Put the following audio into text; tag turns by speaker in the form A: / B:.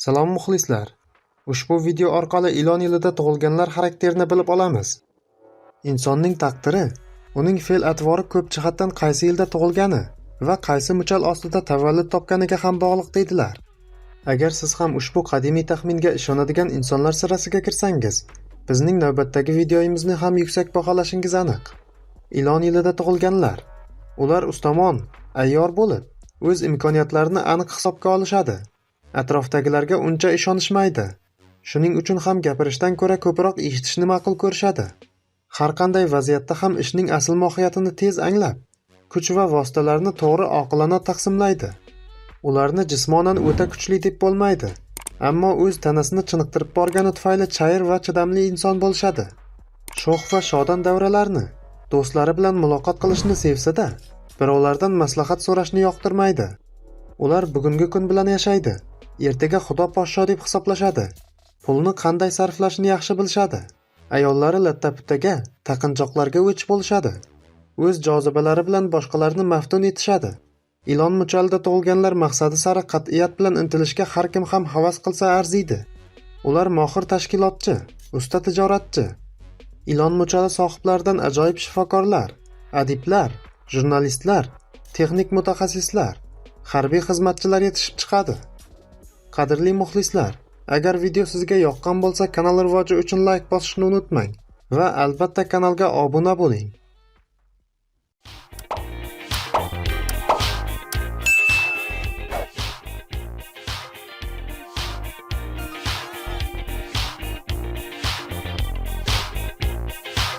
A: Salom muxlislar. Ushbu video orqali ilon yilida tug'ilganlar xarakterini bilib olamiz. Insonning taqdiri uning fe'l-atvori ko'p jihatdan qaysi yilda tug'ilgani va qaysi muchal ostida tavallud topganiga ham bog'liq deydilar. Agar siz ham ushbu qadimiy taxminga ishonadigan insonlar sirasiga kirsangiz, bizning navbatdagi videomizni ham yuksak baholashingiz aniq. Ilon yilida tug'ilganlar. Ular ustamon, ayyor bo'lib, o'z imkoniyatlarini aniq hisobga olishadi. Atrofdagilarga uncha ishonishmaydi. Shuning uchun ham gapirishdan ko'ra ko'proq eshitishni ma'qul ko'rishadi. Har qanday vaziyatda ham ishning asl mohiyatini tez anglab, kuch va vositalarni to'g'ri oqilona taqsimlaydi. Ularni jismonan o'ta kuchli deb bo'lmaydi, ammo o'z tanasini chiniqtirib borgani tufayli chayir va chidamli inson bo'lishadi. Sho'x va shodon davralarni, do'stlari bilan muloqot qilishni sevsa-da, birovlardan maslahat so'rashni yoqtirmaydi. Ular bugungi kun bilan yashaydi. Ertaga Xudo poshsho deb hisoblashadi. Pulni qanday sarflashni yaxshi bilishadi. Ayollari latta-puttaga, taqinchoqlarga o'ch bo'lishadi. O'z jozibalari bilan boshqalarni maftun etishadi. Ilon muchalida tug'ilganlar maqsadi sari qat'iyat bilan intilishga har kim ham havas qilsa arziydi. Ular mohir tashkilotchi, usta tijoratchi. Ilon muchali sohiblaridan ajoyib shifokorlar, adiblar, jurnalistlar, texnik mutaxassislar, harbiy xizmatchilar yetishib chiqadi. Qadrli muxlislar, agar video sizga yoqqan bo'lsa, kanal rivoji uchun like bosishni unutmang va albatta kanalga obuna bo'ling.